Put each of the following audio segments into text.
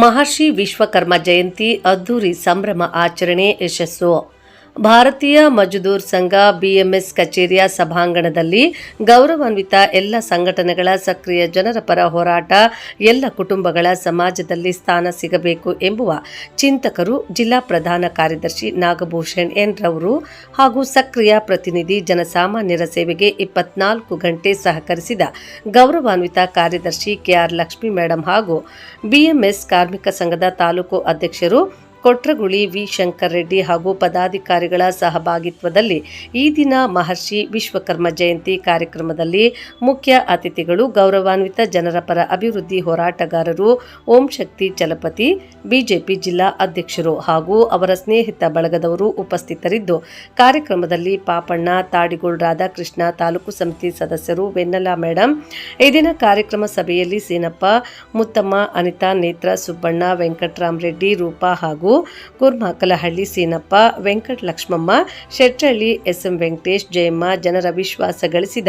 ಮಹರ್ಷಿ ವಿಶ್ವಕರ್ಮ ಜಯಂತಿ ಅದ್ದೂರಿ ಸಂಭ್ರಮ ಆಚರಣೆ ಯಶಸ್ಸು. ಭಾರತೀಯ ಮಜದೂರ್ ಸಂಘ ಬಿಎಂಎಸ್ ಕಚೇರಿಯ ಸಭಾಂಗಣದಲ್ಲಿ ಗೌರವಾನ್ವಿತ ಎಲ್ಲ ಸಂಘಟನೆಗಳ ಸಕ್ರಿಯ ಜನರ ಪರ ಹೋರಾಟ, ಎಲ್ಲ ಕುಟುಂಬಗಳ ಸಮಾಜದಲ್ಲಿ ಸ್ಥಾನ ಸಿಗಬೇಕು ಎಂಬುವ ಚಿಂತಕರು ಜಿಲ್ಲಾ ಪ್ರಧಾನ ಕಾರ್ಯದರ್ಶಿ ನಾಗಭೂಷಣ್ ಎನ್ ರವರು ಹಾಗೂ ಸಕ್ರಿಯ ಪ್ರತಿನಿಧಿ ಜನಸಾಮಾನ್ಯರ ಸೇವೆಗೆ ಇಪ್ಪತ್ನಾಲ್ಕು ಗಂಟೆ ಸಹಕರಿಸಿದ ಗೌರವಾನ್ವಿತ ಕಾರ್ಯದರ್ಶಿ ಕೆಆರ್ ಲಕ್ಷ್ಮಿ ಮೇಡಂ ಹಾಗೂ ಬಿಎಂಎಸ್ ಕಾರ್ಮಿಕ ಸಂಘದ ತಾಲೂಕು ಅಧ್ಯಕ್ಷರು ಕೊಟ್ರಗುಳಿ ವಿ. ಶಂಕರ್ ರೆಡ್ಡಿ ಹಾಗೂ ಪದಾಧಿಕಾರಿಗಳ ಸಹಭಾಗಿತ್ವದಲ್ಲಿ ಈ ದಿನ ಮಹರ್ಷಿ ವಿಶ್ವಕರ್ಮ ಜಯಂತಿ ಕಾರ್ಯಕ್ರಮದಲ್ಲಿ ಮುಖ್ಯ ಅತಿಥಿಗಳು, ಗೌರವಾನ್ವಿತ ಜನರ ಪರ ಅಭಿವೃದ್ಧಿ ಹೋರಾಟಗಾರರು, ಓಂ ಶಕ್ತಿ ಚಲಪತಿ, ಬಿಜೆಪಿ ಜಿಲ್ಲಾ ಅಧ್ಯಕ್ಷರು ಹಾಗೂ ಅವರ ಸ್ನೇಹಿತ ಬಳಗದವರು ಉಪಸ್ಥಿತರಿದ್ದು, ಕಾರ್ಯಕ್ರಮದಲ್ಲಿ ಪಾಪಣ್ಣ, ತಾಡಿಗೋಳ್ ರಾಧಾಕೃಷ್ಣ ತಾಲೂಕು ಸಮಿತಿ ಸದಸ್ಯರು ವೆನ್ನಲಾ ಮೇಡಂ, ಈ ದಿನ ಕಾರ್ಯಕ್ರಮ ಸಭೆಯಲ್ಲಿ ಸೀನಪ್ಪ, ಮುತ್ತಮ್ಮ, ಅನಿತಾ, ನೇತ್ರ, ಸುಬ್ಬಣ್ಣ, ವೆಂಕಟರಾಮ್ ರೆಡ್ಡಿ, ರೂಪಾ ಹಾಗೂ ಕುರ್ಮಾಕಲಹಳ್ಳಿ ಸೀನಪ್ಪ, ವೆಂಕಟ ಲಕ್ಷ್ಮಮ್ಮ, ಶೆಟ್ಟಳ್ಳಿ ಎಸ್ಎಂ ವೆಂಕಟೇಶ್, ಜಯಮ್ಮ, ಜನರ ವಿಶ್ವಾಸ ಗಳಿಸಿದ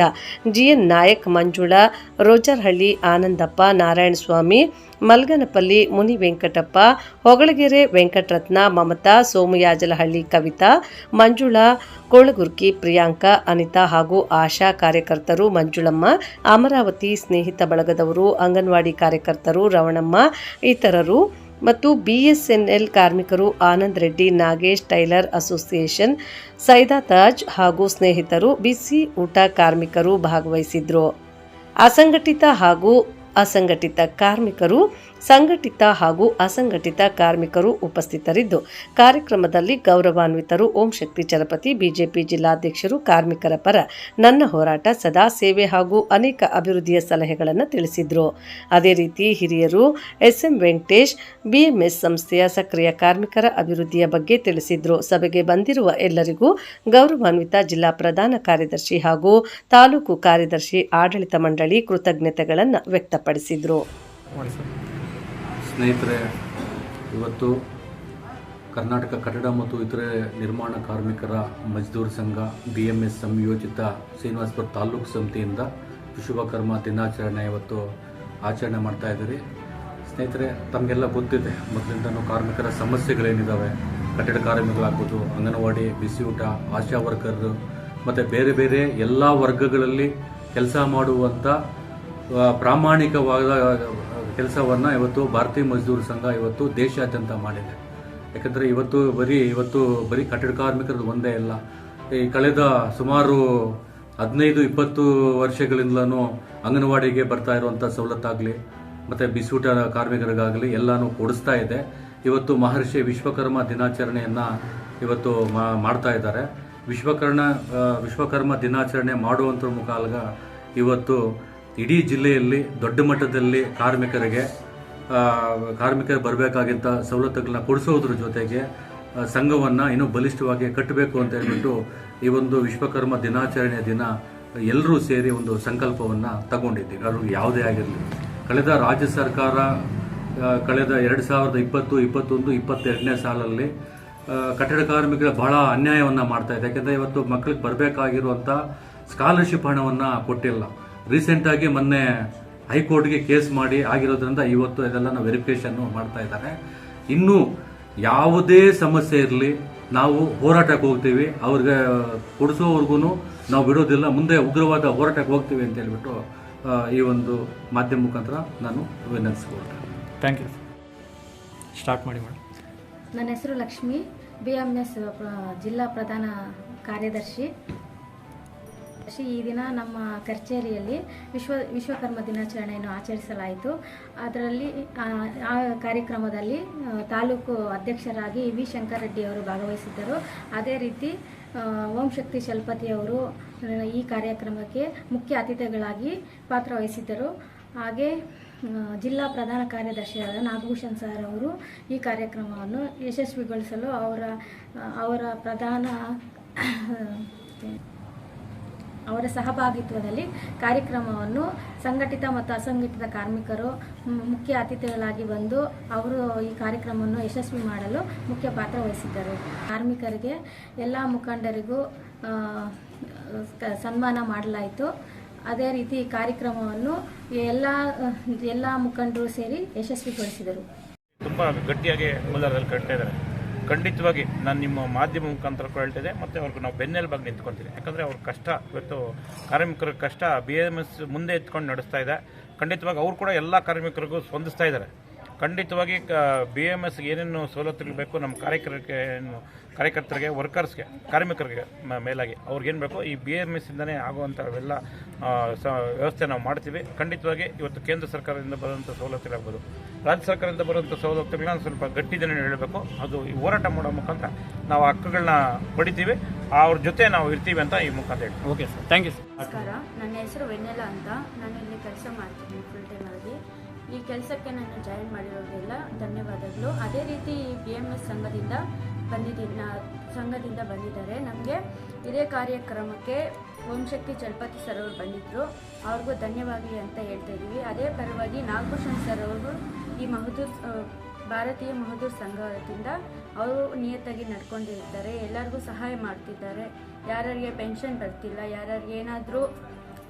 ಜಿಎನ್ ನಾಯಕ್ ಮಂಜುಳಾ, ರೋಜರ್ಹಳ್ಳಿ ಆನಂದಪ್ಪ ನಾರಾಯಣಸ್ವಾಮಿ ಮಲ್ಗನಪಲ್ಲಿ ಮುನಿ ವೆಂಕಟಪ್ಪ, ಹೊಗಳಗೆರೆ ವೆಂಕಟರತ್ನ, ಮಮತಾ, ಸೋಮಯಾಜಲಹಳ್ಳಿ ಕವಿತಾ, ಮಂಜುಳಾ, ಕೋಳಗುರ್ಕಿ ಪ್ರಿಯಾಂಕಾ, ಅನಿತಾ ಹಾಗೂ ಆಶಾ ಕಾರ್ಯಕರ್ತರು ಮಂಜುಳಮ್ಮ, ಅಮರಾವತಿ ಸ್ನೇಹಿತ ಬಳಗದವರು, ಅಂಗನವಾಡಿ ಕಾರ್ಯಕರ್ತರು ರವಣಮ್ಮ, ಇತರರು ಮತ್ತು ಬಿಎಸ್ಎನ್ಎಲ್ ಕಾರ್ಮಿಕರು ಆನಂದ್ ರೆಡ್ಡಿ, ನಾಗೇಶ್ ಟೈಲರ್ ಅಸೋಸಿಯೇಷನ್, ಸೈದಾ ತಾಜ್ ಹಾಗೂ ಸ್ನೇಹಿತರು ಬಿಸಿ ಊಟ ಕಾರ್ಮಿಕರು ಭಾಗವಹಿಸಿದ್ರು. ಅಸಂಘಟಿತ ಹಾಗೂ ಅಸಂಘಟಿತ ಕಾರ್ಮಿಕರು ಸಂಘಟಿತ ಹಾಗೂ ಅಸಂಘಟಿತ ಕಾರ್ಮಿಕರು ಉಪಸ್ಥಿತರಿದ್ದು, ಕಾರ್ಯಕ್ರಮದಲ್ಲಿ ಗೌರವಾನ್ವಿತರು ಓಂ ಶಕ್ತಿ ಚಲಪತಿ, ಬಿಜೆಪಿ ಜಿಲ್ಲಾಧ್ಯಕ್ಷರು, ಕಾರ್ಮಿಕರ ಪರ ನನ್ನ ಹೋರಾಟ ಸದಾ ಸೇವೆ ಹಾಗೂ ಅನೇಕ ಅಭಿವೃದ್ಧಿಯ ಸಲಹೆಗಳನ್ನು ತಿಳಿಸಿದ್ರು. ಅದೇ ರೀತಿ ಹಿರಿಯರು ಎಸ್ಎಂ ವೆಂಕಟೇಶ್, ಬಿಎಂಎಸ್ ಸಂಸ್ಥೆಯ ಸಕ್ರಿಯ ಕಾರ್ಮಿಕರ ಅಭಿವೃದ್ಧಿಯ ಬಗ್ಗೆ ತಿಳಿಸಿದರು. ಸಭೆಗೆ ಬಂದಿರುವ ಎಲ್ಲರಿಗೂ ಗೌರವಾನ್ವಿತ ಜಿಲ್ಲಾ ಪ್ರಧಾನ ಕಾರ್ಯದರ್ಶಿ ಹಾಗೂ ತಾಲೂಕು ಕಾರ್ಯದರ್ಶಿ ಆಡಳಿತ ಮಂಡಳಿ ಕೃತಜ್ಞತೆಗಳನ್ನು ವ್ಯಕ್ತಪಡಿಸಿದ್ರು. ಸ್ನೇಹಿತರೆ, ಇವತ್ತು ಕರ್ನಾಟಕ ಕಟ್ಟಡ ಮತ್ತು ಇತರೆ ನಿರ್ಮಾಣ ಕಾರ್ಮಿಕರ ಮಜ್ದೂರ್ ಸಂಘ ಬಿ ಎಂ ಎಸ್ ಸಂಯೋಜಿತ ಶ್ರೀನಿವಾಸಪುರ ತಾಲೂಕು ಸಮಿತಿಯಿಂದ ವಿಶ್ವಕರ್ಮ ದಿನಾಚರಣೆ ಇವತ್ತು ಆಚರಣೆ ಮಾಡ್ತಾ ಇದ್ದೀರಿ. ಸ್ನೇಹಿತರೆ, ತಮಗೆಲ್ಲ ಗೊತ್ತಿದೆ, ಮೊದಲಿಂದನೂ ಕಾರ್ಮಿಕರ ಸಮಸ್ಯೆಗಳೇನಿದ್ದಾವೆ ಕಟ್ಟಡ ಕಾರ್ಮಿಕರಾಗ್ಬೋದು, ಅಂಗನವಾಡಿ, ಬಿಸಿಯೂಟ, ಆಶಾ ವರ್ಕರ್ ಮತ್ತು ಬೇರೆ ಬೇರೆ ಎಲ್ಲ ವರ್ಗಗಳಲ್ಲಿ ಕೆಲಸ ಮಾಡುವಂಥ ಪ್ರಾಮಾಣಿಕವಾದ ಕೆಲಸವನ್ನು ಇವತ್ತು ಭಾರತೀಯ ಮಜ್ದೂರ್ ಸಂಘ ಇವತ್ತು ದೇಶಾದ್ಯಂತ ಮಾಡಿದೆ. ಯಾಕಂದರೆ ಇವತ್ತು ಬರೀ ಇವತ್ತು ಬರೀ ಕಟ್ಟಡ ಕಾರ್ಮಿಕರದ್ದು ಒಂದೇ ಇಲ್ಲ ಈ ಕಳೆದ ಸುಮಾರು ಹದಿನೈದು, ಇಪ್ಪತ್ತು ವರ್ಷಗಳಿಂದಲೂ ಅಂಗನವಾಡಿಗೆ ಬರ್ತಾ ಇರುವಂಥ ಸವಲತ್ತಾಗಲಿ, ಮತ್ತು ಬಿಸೂಟ ಕಾರ್ಮಿಕರಿಗಾಗಲಿ ಎಲ್ಲನೂ ಕೊಡಿಸ್ತಾ ಇದೆ. ಇವತ್ತು ಮಹರ್ಷಿ ವಿಶ್ವಕರ್ಮ ದಿನಾಚರಣೆಯನ್ನು ಇವತ್ತು ಮಾಡ್ತಾ ಇದ್ದಾರೆ. ವಿಶ್ವಕರ್ಣ ವಿಶ್ವಕರ್ಮ ದಿನಾಚರಣೆ ಮಾಡುವಂಥ ಮುಖಾಲ್ಗ ಇವತ್ತು ಇಡೀ ಜಿಲ್ಲೆಯಲ್ಲಿ ದೊಡ್ಡ ಮಟ್ಟದಲ್ಲಿ ಕಾರ್ಮಿಕರಿಗೆ ಕಾರ್ಮಿಕರು ಬರಬೇಕಾಗಿದ್ದ ಸವಲತ್ತುಗಳನ್ನ ಕೊಡಿಸೋದ್ರ ಜೊತೆಗೆ ಸಂಘವನ್ನು ಸಂಘವನ್ನ ಇನ್ನೂ ಬಲಿಷ್ಠವಾಗಿ ಕಟ್ಟಬೇಕು ಅಂತ ಹೇಳ್ಬಿಟ್ಟು ಈ ಒಂದು ವಿಶ್ವಕರ್ಮ ದಿನಾಚರಣೆಯ ದಿನ ಎಲ್ಲರೂ ಸೇರಿ ಒಂದು ಸಂಕಲ್ಪವನ್ನು ತಗೊಂಡಿದ್ದೀವಿ. ಅದು ಯಾವುದೇ ಆಗಿರಲಿ. ಕಳೆದ ರಾಜ್ಯ ಸರ್ಕಾರ ಕಳೆದ ಎರಡು ಸಾವಿರದ ಇಪ್ಪತ್ತು, ಇಪ್ಪತ್ತೊಂದು, ಇಪ್ಪತ್ತೆರಡನೇ ಸಾಲಲ್ಲಿ ಕಟ್ಟಡ ಕಾರ್ಮಿಕರ ಬಹಳ ಅನ್ಯಾಯವನ್ನು ಮಾಡ್ತಾ ಇದೆ ಯಾಕೆಂದರೆ ಇವತ್ತು ಮಕ್ಕಳಿಗೆ ಬರಬೇಕಾಗಿರುವಂಥ ಸ್ಕಾಲರ್ಶಿಪ್ ಹಣವನ್ನು ಕೊಟ್ಟಿಲ್ಲ. ರೀಸೆಂಟ್ ಆಗಿ ಮೊನ್ನೆ ಹೈಕೋರ್ಟ್ಗೆ ಕೇಸ್ ಮಾಡಿ ಆಗಿರೋದ್ರಿಂದ ಇವತ್ತು ಇದೆಲ್ಲ ವೆರಿಫಿಕೇಶನ್ ಮಾಡ್ತಾ ಇದ್ದಾರೆ. ಇನ್ನು ಯಾವುದೇ ಸಮಸ್ಯೆ ಇರಲಿ ನಾವು ಹೋರಾಟಕ್ಕೆ ಹೋಗ್ತೀವಿ. ಅವ್ರಿಗೆ ಕೊಡಿಸೋವರೆಗೂ ನಾವು ಬಿಡೋದಿಲ್ಲ. ಮುಂದೆ ಉಗ್ರವಾದ ಹೋರಾಟಕ್ಕೆ ಹೋಗ್ತೀವಿ ಅಂತ ಹೇಳ್ಬಿಟ್ಟು ಈ ಒಂದು ಮಾಧ್ಯಮ ಮುಖಾಂತರ ನಾನು ವಿನಂತಿಸ್ಕೊಳ್ತೇನೆ. ಥ್ಯಾಂಕ್ ಯು ಸ್ಟಾರ್ಟ್ ಮಾಡಿ ಮೇಡಮ್ ನನ್ನ ಹೆಸರು ಲಕ್ಷ್ಮಿ. ಬಿ ಎಂ ಎಸ್ ಜಿಲ್ಲಾ ಪ್ರಧಾನ ಕಾರ್ಯದರ್ಶಿ. ಈ ದಿನ ನಮ್ಮ ಕಚೇರಿಯಲ್ಲಿ ವಿಶ್ವ ವಿಶ್ವಕರ್ಮ ದಿನಾಚರಣೆಯನ್ನು ಆಚರಿಸಲಾಯಿತು. ಅದರಲ್ಲಿ ಆ, ಕಾರ್ಯಕ್ರಮದಲ್ಲಿ ತಾಲೂಕು ಅಧ್ಯಕ್ಷರಾಗಿ ವಿ ಶಂಕರ ರೆಡ್ಡಿ ಅವರು ಭಾಗವಹಿಸಿದ್ದರು. ಅದೇ ರೀತಿ ಓಂ ಶಕ್ತಿ ಶಲ್ಪತಿ ಅವರು ಈ ಕಾರ್ಯಕ್ರಮಕ್ಕೆ ಮುಖ್ಯ ಅತಿಥಿಗಳಾಗಿ ಪಾತ್ರವಹಿಸಿದ್ದರು ಹಾಗೆ ಜಿಲ್ಲಾ ಪ್ರಧಾನ ಕಾರ್ಯದರ್ಶಿಯಾದ ನಾಗಭೂಷಣ್ ಸರ್ ಅವರು ಈ ಕಾರ್ಯಕ್ರಮವನ್ನು ಯಶಸ್ವಿಗೊಳಿಸಲು ಅವರ ಅವರ ಪ್ರಧಾನ ಅವರ ಸಹಭಾಗಿತ್ವದಲ್ಲಿ ಕಾರ್ಯಕ್ರಮವನ್ನು ಸಂಘಟಿತ ಮತ್ತು ಅಸಂಘಟಿತ ಕಾರ್ಮಿಕರು ಮುಖ್ಯ ಅತಿಥಿಗಳಾಗಿ ಬಂದು ಅವರು ಈ ಕಾರ್ಯಕ್ರಮವನ್ನು ಯಶಸ್ವಿ ಮಾಡಲು ಮುಖ್ಯ ಪಾತ್ರ ವಹಿಸಿದ್ದರು. ಕಾರ್ಮಿಕರಿಗೆ ಎಲ್ಲ ಮುಖಂಡರಿಗೂ ಸನ್ಮಾನ ಮಾಡಲಾಯಿತು. ಅದೇ ರೀತಿ ಕಾರ್ಯಕ್ರಮವನ್ನು ಎಲ್ಲ ಎಲ್ಲ ಮುಖಂಡರು ಸೇರಿ ಯಶಸ್ವಿಗೊಳಿಸಿದರು. ತುಂಬ ಗಟ್ಟಿಯಾಗಿ ಕಟ್ತಾ ಇದ್ದಾರೆ ಖಂಡಿತವಾಗಿ ನಾನು ನಿಮ್ಮ ಮಾಧ್ಯಮ ಮುಖಾಂತರ ಹೇಳ್ತಿದ್ದೆ ಮತ್ತು ಅವ್ರಿಗೆ ನಾವು ಬೆನ್ನೆಲುಬಾಗಿ ನಿಂತ್ಕೊತೀವಿ ಯಾಕಂದರೆ ಅವ್ರ ಕಷ್ಟ, ಇವತ್ತು ಕಾರ್ಮಿಕರ ಕಷ್ಟ ಬಿ ಎಂ ಎಸ್ ಮುಂದೆ ಎತ್ಕೊಂಡು ನಡೆಸ್ತಾ ಇದೆ. ಖಂಡಿತವಾಗಿ ಅವ್ರು ಕೂಡ ಎಲ್ಲ ಕಾರ್ಮಿಕರಿಗೂ ಸ್ಪಂದಿಸ್ತಾ ಇದ್ದಾರೆ ಖಂಡಿತವಾಗಿ ಬಿ ಎಂ ಎಸ್ಗೆ ಏನೇನು ಸವಲತ್ತುಗಳು ಬೇಕು ನಮ್ಮ ಕಾರ್ಯಕರ್ತರಿಗೆ ಏನು ಕಾರ್ಯಕರ್ತರಿಗೆ ವರ್ಕರ್ಸ್ಗೆ ಕಾರ್ಮಿಕರಿಗೆ ಮೇಲಾಗಿ ಅವ್ರಿಗೇನು ಬೇಕು ಈ ಬಿ ಎಂ ಎಸ್ಸಿಂದನೇ ಆಗುವಂಥವೆಲ್ಲ ವ್ಯವಸ್ಥೆ ನಾವು ಮಾಡ್ತೀವಿ. ಖಂಡಿತವಾಗಿ ಇವತ್ತು ಕೇಂದ್ರ ಸರ್ಕಾರದಿಂದ ಬರುವಂಥ ಸವಲತ್ತುಗಳಾಗ್ಬೋದು. ರಾಜ್ಯ ಸರ್ಕಾರದಿಂದ ಬರುವಂಥ ಸವಲತ್ತುಗಳನ್ನ ಸ್ವಲ್ಪ ಗಟ್ಟಿದನೇ ಹೇಳಬೇಕು. ಅದು ಈ ಹೋರಾಟ ಮಾಡೋ ಮುಖಾಂತರ ನಾವು ಹಕ್ಕುಗಳನ್ನ ಪಡಿತೀವಿ. ಅವ್ರ ಜೊತೆ ನಾವು ಇರ್ತೀವಿ ಅಂತ ಈ ಮುಖಾಂತರ ಹೇಳಿ okay sir. Thank you sir. ನಮಸ್ಕಾರ. ನನ್ನ ಹೆಸರು ವೆನ್ನೆಲ ಅಂತ. ನಾನು ಇಲ್ಲಿ ಕೆಲಸ ಮಾಡ್ತೀನಿ ಫುಲ್ ಟೈಮ್ ಆಗಿ ಈ ಕೆಲಸಕ್ಕೆ ನಾನು ಜಾಯಿನ್ ಮಾಡಿರೋದೆಲ್ಲ ಧನ್ಯವಾದಗಳು. ಅದೇ ರೀತಿ ಬಿ ಎಂ ಎಸ್ ಸಂಘದಿಂದ ಬಂದಿದ್ದೀನಿ ಸಂಘದಿಂದ ಬಂದಿದ್ದಾರೆ. ನಮಗೆ ಇದೇ ಕಾರ್ಯಕ್ರಮಕ್ಕೆ ಓಂಶಕ್ತಿ ಚಲಪತಿ ಸರ್ ಅವರು ಬಂದಿದ್ದರು ಅವ್ರಿಗೂ ಧನ್ಯವಾದಿ ಅಂತ ಹೇಳ್ತಾ ಇದ್ದೀವಿ. ಅದೇ ಪರವಾಗಿ ನಾಗಭೂಷಣ್ ಸರ್ ಅವರು ಈ ಮಹದೂರ್ ಭಾರತೀಯ ಮಹದೂರ್ ಸಂಘದಿಂದ ಅವರು ನಿಯತ್ತಾಗಿ ನಡ್ಕೊಂಡಿರ್ತಾರೆ. ಎಲ್ಲರಿಗೂ ಸಹಾಯ ಮಾಡ್ತಿದ್ದಾರೆ. ಯಾರ್ಯಾರಿಗೆ ಪೆನ್ಷನ್ ಬರ್ತಿಲ್ಲ, ಯಾರ್ಯಾರಿಗೆ ಏನಾದರೂ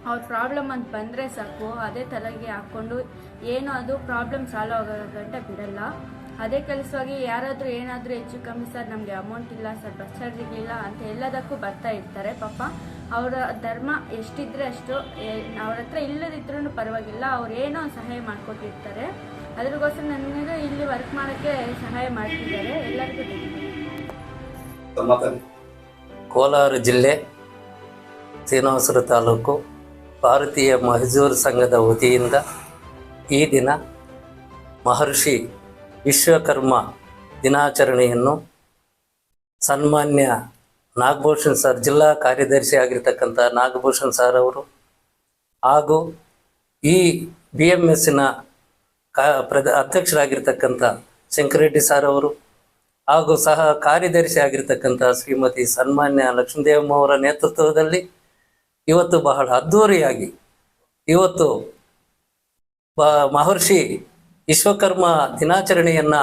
ಅವ್ರ ಪ್ರಾಬ್ಲಮ್ ಅಂತ ಬಂದರೆ ಸಾಕು, ಅದೇ ತಲೆಗೆ ಹಾಕ್ಕೊಂಡು ಏನು ಅದು ಪ್ರಾಬ್ಲಮ್ ಸಾಲ್ವ್ ಆಗೋ ಗಂಟ ಬಿಡಲ್ಲ. ಅದೇ ಕೆಲಸವಾಗಿ ಯಾರಾದರೂ ಏನಾದರೂ ಹೆಚ್ಚು ಕಮ್ಮಿ ಸರ್, ನಮಗೆ ಅಮೌಂಟ್ ಇಲ್ಲ ಸರ್ ಬಸ್ ಚಾರ್ಜ್ ಇರಲಿಲ್ಲ ಅಂತ ಎಲ್ಲದಕ್ಕೂ ಬರ್ತಾ ಇರ್ತಾರೆ ಪಾಪ. ಅವರ ಧರ್ಮ ಎಷ್ಟಿದ್ರೆ ಅಷ್ಟು ಅವ್ರ ಹತ್ರ ಇಲ್ಲದಿದ್ರೂ ಪರವಾಗಿಲ್ಲ, ಅವ್ರು ಏನೋ ಸಹಾಯ ಮಾಡ್ಕೊಟ್ಟಿರ್ತಾರೆ. ಅದ್ರಗೋಸ್ಕರ ನನಗೆ ಇಲ್ಲಿ ವರ್ಕ್ ಮಾಡೋಕ್ಕೆ ಸಹಾಯ ಮಾಡ್ತಿದ್ದಾರೆ, ಎಲ್ಲರಿಗೂ ಕೋಲಾರ ಜಿಲ್ಲೆ ಶ್ರೀನಿವಾಸರ ತಾಲೂಕು ಭಾರತೀಯ ಮಹಜೂರ್ ಸಂಘದ ವತಿಯಿಂದ ಈ ದಿನ ಮಹರ್ಷಿ ವಿಶ್ವಕರ್ಮ ದಿನಾಚರಣೆಯನ್ನು ಸನ್ಮಾನ್ಯ ನಾಗಭೂಷಣ್ ಸರ್, ಜಿಲ್ಲಾ ಕಾರ್ಯದರ್ಶಿ ಆಗಿರ್ತಕ್ಕಂಥ ನಾಗಭೂಷಣ್ ಸರ್ ಅವರು ಹಾಗೂ ಈ ಬಿ ಎಂ ಎಸ್ಸಿನ ಅಧ್ಯಕ್ಷರಾಗಿರ್ತಕ್ಕಂಥ ಶಂಕರೆಡ್ಡಿ ಸರ್ ಅವರು ಹಾಗೂ ಸಹ ಕಾರ್ಯದರ್ಶಿ ಆಗಿರ್ತಕ್ಕಂಥ ಶ್ರೀಮತಿ ಸನ್ಮಾನ್ಯ ಲಕ್ಷ್ಮೀದೇವಮ್ಮ ಅವರ ನೇತೃತ್ವದಲ್ಲಿ ಇವತ್ತು ಬಹಳ ಅದ್ಧೂರಿಯಾಗಿ, ಇವತ್ತು ಮಹರ್ಷಿ ವಿಶ್ವಕರ್ಮ ದಿನಾಚರಣೆಯನ್ನ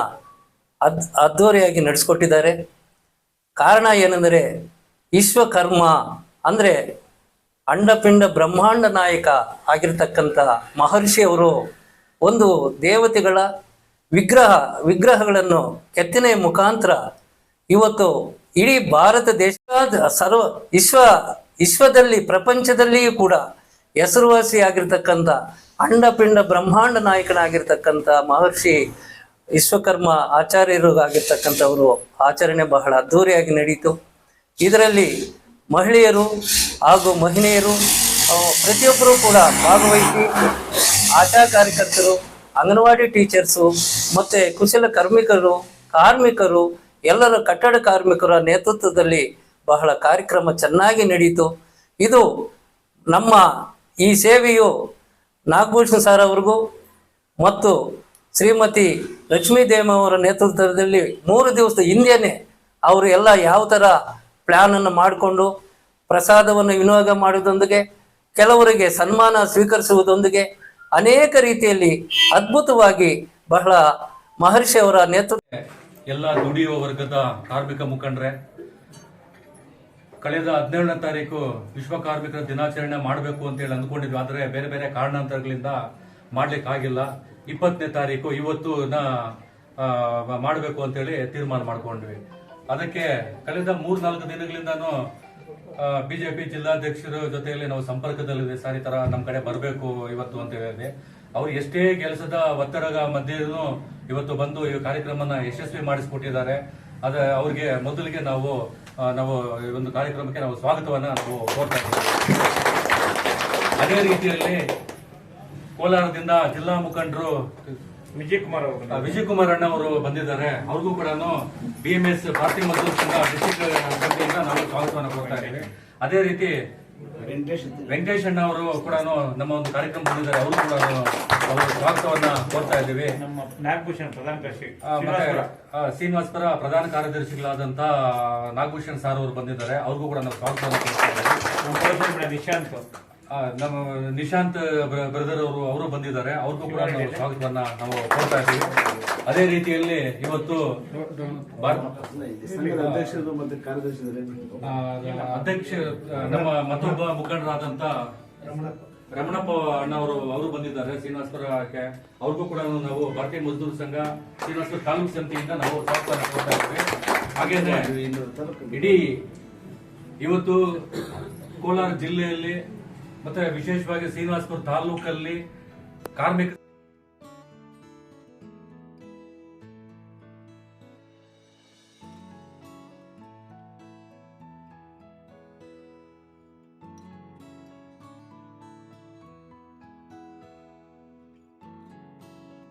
ಅದ್, ಅದ್ಧೂರಿಯಾಗಿ ನಡೆಸ್ಕೊಟ್ಟಿದ್ದಾರೆ. ಕಾರಣ ಏನೆಂದರೆ ವಿಶ್ವಕರ್ಮ ಅಂದರೆ ಅಂಡಪಿಂಡ ಬ್ರಹ್ಮಾಂಡ ನಾಯಕ ಆಗಿರ್ತಕ್ಕಂಥ ಮಹರ್ಷಿಯವರು ಒಂದು ದೇವತೆಗಳ ವಿಗ್ರಹ, ವಿಗ್ರಹಗಳನ್ನು ಕೆತ್ತನೆಯ ಮುಖಾಂತರ ಇವತ್ತು ಇಡೀ ಭಾರತ ದೇಶದ ಸರ್ವ ವಿಶ್ವ ವಿಶ್ವದಲ್ಲಿ, ಪ್ರಪಂಚದಲ್ಲಿಯೂ ಕೂಡ ಹೆಸರುವಾಸಿಯಾಗಿರ್ತಕ್ಕಂಥ ಅಂಡಪಿಂಡ ಬ್ರಹ್ಮಾಂಡ ನಾಯಕನಾಗಿರ್ತಕ್ಕಂಥ ಮಹರ್ಷಿ ವಿಶ್ವಕರ್ಮ ಆಚಾರ್ಯರು ಆಗಿರ್ತಕ್ಕಂಥವರು ಆಚರಣೆ ಬಹಳ ಅದ್ಧೂರಿಯಾಗಿ ನಡೀತು ಇದರಲ್ಲಿ ಮಹಿಳೆಯರು ಹಾಗೂ ಮಹಿಳೆಯರು ಪ್ರತಿಯೊಬ್ಬರೂ ಕೂಡ ಭಾಗವಹಿಸಿ, ಆಶಾ ಕಾರ್ಯಕರ್ತರು, ಅಂಗನವಾಡಿ ಟೀಚರ್ಸು, ಮತ್ತು ಕುಶಲ ಕಾರ್ಮಿಕರು ಕಾರ್ಮಿಕರು, ಎಲ್ಲರ ಕಟ್ಟಡ ಕಾರ್ಮಿಕರ ನೇತೃತ್ವದಲ್ಲಿ ಬಹಳ ಕಾರ್ಯಕ್ರಮ ಚೆನ್ನಾಗಿ ನಡೆಯಿತು ಇದು ನಮ್ಮ ಈ ಸೇವೆಯು ನಾಗಭೂಷಣ್ ಸರ್ ಅವ್ರಿಗೂ ಮತ್ತು ಶ್ರೀಮತಿ ಲಕ್ಷ್ಮೀದೇವ ಅವರ ನೇತೃತ್ವದಲ್ಲಿ ಮೂರು ದಿವಸದ ಹಿಂದೆಯೇ ಅವರು ಎಲ್ಲ ಯಾವ ಥರ ಪ್ಲ್ಯಾನನ್ನು ಮಾಡಿಕೊಂಡು ಪ್ರಸಾದವನ್ನು ವಿನಿಯೋಗ ಮಾಡುವುದೊಂದಿಗೆ, ಕೆಲವರಿಗೆ ಸನ್ಮಾನ ಸ್ವೀಕರಿಸುವುದೊಂದಿಗೆ ಅನೇಕ ರೀತಿಯಲ್ಲಿ ಅದ್ಭುತವಾಗಿ ಬಹಳ ಮಹರ್ಷಿ ಅವರ ನೇತೃತ್ವ ಎಲ್ಲ ದುಡಿಯುವ ವರ್ಗದ ಕಾರ್ಮಿಕ ಮುಖಂಡರೇ ಕಳೆದ ಹದಿನೇಳನೇ ತಾರೀಕು ವಿಶ್ವ ಕಾರ್ಮಿಕರ ದಿನಾಚರಣೆ ಮಾಡಬೇಕು ಅಂತ ಹೇಳಿ ಅಂದ್ಕೊಂಡಿದ್ವಿ. ಆದರೆ ಬೇರೆ ಬೇರೆ ಕಾರಣಾಂತರಗಳಿಂದ ಮಾಡ್ಲಿಕ್ಕೆ ಆಗಿಲ್ಲ ಇಪ್ಪತ್ತನೇ ತಾರೀಕು ಇವತ್ತು ಮಾಡಬೇಕು ಅಂತೇಳಿ ತೀರ್ಮಾನ ಮಾಡ್ಕೊಂಡ್ವಿ. ಅದಕ್ಕೆ ಕಳೆದ ಮೂರ್ ನಾಲ್ಕು ದಿನಗಳಿಂದಾನು ಬಿಜೆಪಿ ಜಿಲ್ಲಾಧ್ಯಕ್ಷರ ಜೊತೆಯಲ್ಲಿ ನಾವು ಸಂಪರ್ಕದಲ್ಲಿದೆ. ಸರ್, ಈ ತರ ನಮ್ಮ ಕಡೆ ಬರಬೇಕು ಇವತ್ತು ಅಂತ ಹೇಳಿದೆ ಅವ್ರು ಎಷ್ಟೇ ಕೆಲಸದ ಒತ್ತಡದ ಮಧ್ಯೆಯೂ ಇವತ್ತು ಬಂದು ಈ ಕಾರ್ಯಕ್ರಮನ ಯಶಸ್ವಿ ಮಾಡಿಸ್ಕೊಟ್ಟಿದ್ದಾರೆ. ಅದ ಅವ್ರಿಗೆ ಮೊದಲಿಗೆ ನಾವು ನಾವು ಈ ಒಂದು ಕಾರ್ಯಕ್ರಮಕ್ಕೆ ನಾವು ಸ್ವಾಗತವನ್ನ ನಾವು ಕೋರ್ತಾ ಇದ್ದೀವಿ. ಅದೇ ರೀತಿಯಲ್ಲಿ ಕೋಲಾರದಿಂದ ಜಿಲ್ಲಾ ಮುಖಂಡರು ವಿಜಯ್ ಕುಮಾರ್ ಅವರು ವಿಜಯ್ ಕುಮಾರ್ ಅಣ್ಣ ಅವರು ಬಂದಿದ್ದಾರೆ. ಅವ್ರಿಗೂ ಕೂಡ ಬಿ ಎಂ ಎಸ್ ಭಾರತೀಯ ಮಜ್ದೂರ್ ಸಂಘ ಡಿಸ್ಟಿಕ್ ನಾವು ಸ್ವಾಗತವನ್ನು ಕೊಡ್ತಾ ಇದ್ದೀವಿ. ಅದೇ ರೀತಿ ವೆಂಕಟೇಶ್ ಅಣ್ಣ ಅವರು ಕೂಡ ನಮ್ಮ ಒಂದು ಕಾರ್ಯಕ್ರಮ ಬಂದಿದ್ದಾರೆ ಅವರು ಕೂಡ ಅವರ ಸ್ವಾಗತವನ್ನ ಕೋರ್ತಾ ಇದ್ದೀವಿ. ನಮ್ಮ ನಾಗಭೂಷಣ್ ಪ್ರಧಾನ ಕಾರ್ಯದರ್ಶಿಗಳಾದಂತ ನಾಗಭೂಷಣ್ ಸಾರ್ ಅವರು ಬಂದಿದ್ದಾರೆ. ಅವ್ರಿಗೂ ಕೂಡ ನಾವು ಸ್ವಾಗತವನ್ನು ಕೋರ್ತಾ ಇದ್ದೀವಿ. ನಮ್ಮ ನಿಶಾಂತ್ ಬ್ರದರ್ ಅವರು ಅವರು ಬಂದಿದ್ದಾರೆ. ಅವ್ರಿಗೂ ಕೂಡ ನಾವು ಸ್ವಾಗತವನ್ನ ನಾವು ಕೊಡ್ತಾ ಇದ್ದೀವಿ. ಅದೇ ರೀತಿಯಲ್ಲಿ ಇವತ್ತು ಅಧ್ಯಕ್ಷ ನಮ್ಮ ಮತ್ತೊಬ್ಬ ಮುಖಂಡರಾದಂತ ರಮಣಪ್ಪ ಅಣ್ಣವರು ಅವರು ಬಂದಿದ್ದಾರೆ. ಶ್ರೀನಿವಾಸಪುರ ಅವ್ರಿಗೂ ಕೂಡ ನಾವು ಭಾರತೀಯ ಮಜ್ದೂರ್ ಸಂಘ ಶ್ರೀನಿವಾಸಪುರ ತಾಲೂಕು ಸಮಿತಿಯಿಂದ ನಾವು ಸ್ವಾಗತ ಕೊಡ್ತಾ ಇದ್ದೇವೆ. ಹಾಗೇನೆ ಇಡೀ ಇವತ್ತು ಕೋಲಾರ ಜಿಲ್ಲೆಯಲ್ಲಿ ಮತ್ತೆ ವಿಶೇಷವಾಗಿ ಶ್ರೀನಿವಾಸಪುರ ತಾಲೂಕಲ್ಲಿ ಕಾರ್ಮಿಕ